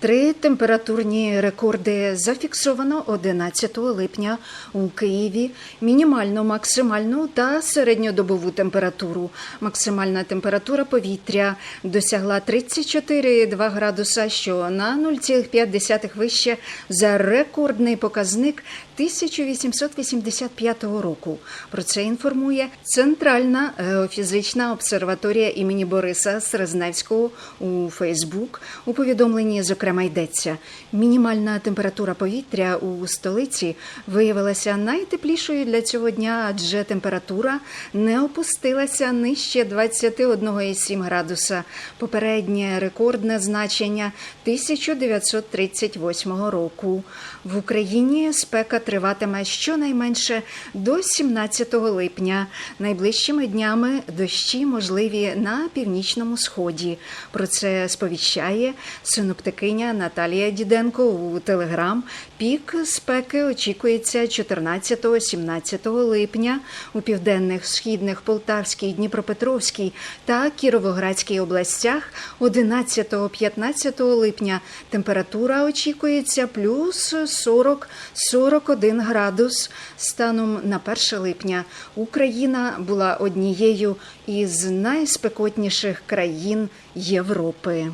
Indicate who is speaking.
Speaker 1: Три температурні рекорди зафіксовано 11 липня у Києві. Мінімальну, максимальну та середньодобову температуру. Максимальна температура повітря досягла 34,2 градуса, що на 0,5 вище за рекордний показник 1885 року. Про це інформує Центральна геофізична обсерваторія імені Бориса Срезневського у Фейсбук. У повідомленні, зокрема, йдеться: мінімальна температура повітря у столиці виявилася найтеплішою для цього дня, адже температура не опустилася нижче 21,7 градуса. Попереднє рекордне значення 1938 року. В Україні спека триватиме щонайменше до 17 липня. Найближчими днями дощі можливі на північному сході. Про це сповіщає синоптикиня Наталія Діденко у Телеграм. Пік спеки очікується 14-17 липня у південних, східних, Полтавській, Дніпропетровській та Кіровоградській областях. 11-15 липня температура очікується плюс 40-41 градус. Станом на 1 липня Україна була однією із найспекотніших країн Європи.